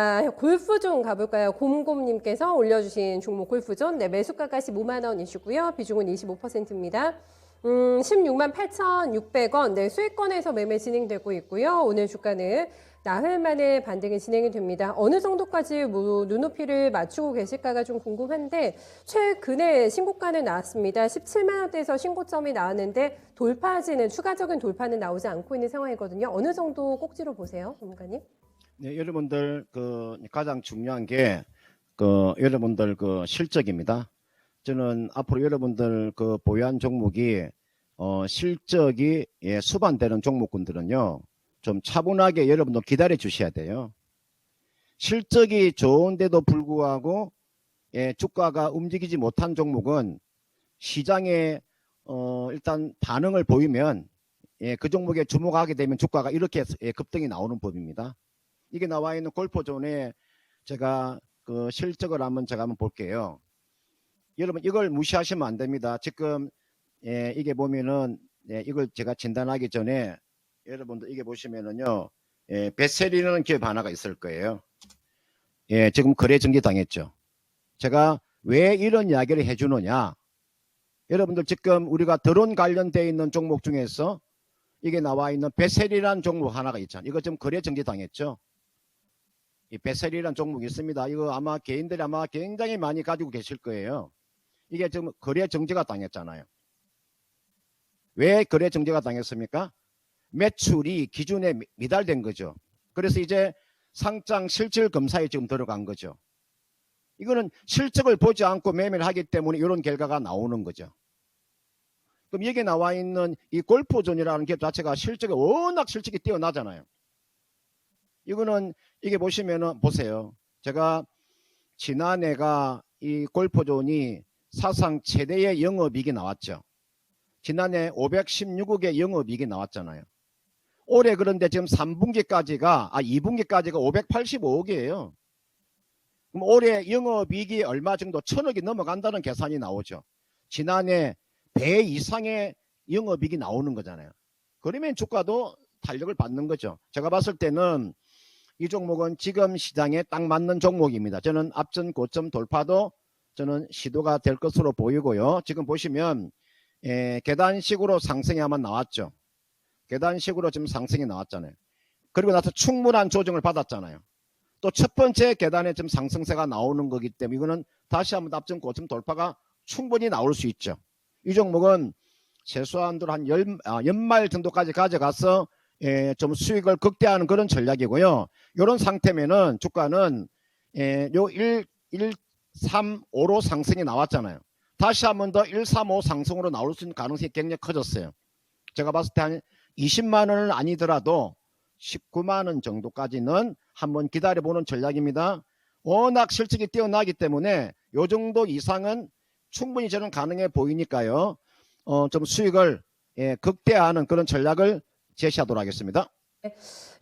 아, 골프존 가볼까요? 곰곰님께서 올려주신 종목 골프존. 네, 매수가가 15만 원 이시고요. 비중은 25%입니다. 음, 16만 8,600원. 네, 수익권에서 매매 진행되고 있고요. 오늘 주가는 나흘 만에 반등이 진행이 됩니다. 어느 정도까지 뭐 눈높이를 맞추고 계실까가 좀 궁금한데 최근에 신고가는 나왔습니다. 17만 원대에서 신고점이 나왔는데 돌파지는 추가적인 돌파는 나오지 않고 있는 상황이거든요. 어느 정도 꼭지로 보세요, 전문가님? 네, 여러분들 그 가장 중요한 게 그 여러분들 그 실적입니다. 저는 앞으로 여러분들 그 보유한 종목이 어 실적이 예, 수반되는 종목군들은요. 좀 차분하게 여러분들 기다려 주셔야 돼요. 실적이 좋은데도 불구하고 예, 주가가 움직이지 못한 종목은 시장에 어 일단 반응을 보이면 예, 그 종목에 주목하게 되면 주가가 이렇게 예, 급등이 나오는 법입니다. 이게 나와 있는 골프존에 제가 그 실적을 한번 제가 한번 볼게요. 여러분 이걸 무시하시면 안 됩니다. 지금 예, 이게 보면은 예, 이걸 제가 진단하기 전에 여러분들 이게 보시면은요. 예, 베셀이라는 기업 하나가 있을 거예요. 예, 지금 거래 정지 당했죠. 제가 왜 이런 이야기를 해 주느냐? 여러분들 지금 우리가 드론 관련돼 있는 종목 중에서 이게 나와 있는 베셀이라는 종목 하나가 있잖아요. 이거 지금 거래 정지 당했죠. 이 베셀이라는 종목이 있습니다. 이거 아마 개인들이 아마 굉장히 많이 가지고 계실 거예요. 이게 지금 거래 정지가 당했잖아요. 왜 거래 정지가 당했습니까? 매출이 기준에 미- 미달된 거죠. 그래서 이제 상장 실질 검사에 지금 들어간 거죠. 이거는 실적을 보지 않고 매매를 하기 때문에 이런 결과가 나오는 거죠. 그럼 여기 나와 있는 이 골프존이라는 기업 자체가 실적이 워낙 실적이 뛰어나잖아요. 이거는 이게 보시면은 보세요. 제가 지난해가 이 골프존이 사상 최대의 영업이익이 나왔죠. 지난해 516억의 영업이익이 나왔잖아요. 올해 그런데 지금 3분기까지가 아 2분기까지가 585억이에요. 그럼 올해 영업이익이 얼마 정도 천억이 넘어간다는 계산이 나오죠. 지난해 배 이상의 영업이익이 나오는 거잖아요. 그러면 주가도 탄력을 받는 거죠. 제가 봤을 때는 이 종목은 지금 시장에 딱 맞는 종목입니다. 저는 앞전 고점 돌파도 저는 시도가 될 것으로 보이고요. 지금 보시면 에, 계단식으로 상승이 아마 나왔죠. 계단식으로 지금 상승이 나왔잖아요. 그리고 나서 충분한 조정을 받았잖아요. 또 첫 번째 계단에 지금 상승세가 나오는 거기 때문에 이거는 다시 한번 앞전 고점 돌파가 충분히 나올 수 있죠. 이 종목은 최소한도 한 열, 아, 연말 정도까지 가져가서 예, 좀 수익을 극대화하는 그런 전략이고요. 이런 상태면은 주가는 예, 요 1, 1, 3, 5로 상승이 나왔잖아요. 다시 한 번 더 1, 3, 5 상승으로 나올 수 있는 가능성이 굉장히 커졌어요. 제가 봤을 때 한 20만 원은 아니더라도 19만 원 정도까지는 한번 기다려보는 전략입니다. 워낙 실적이 뛰어나기 때문에 요 정도 이상은 충분히 저는 가능해 보이니까요. 어, 좀 수익을 예, 극대화하는 그런 전략을 제시하도록 하겠습니다.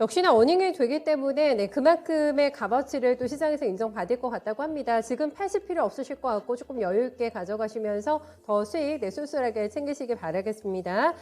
역시나 어닝이 되기 때문에 네, 그만큼의 값어치를 또 시장에서 인정받을 것 같다고 합니다. 지금 파실 필요 없으실 것 같고 조금 여유 있게 가져가시면서 더 수익 네, 쏠쏠하게 챙기시길 바라겠습니다.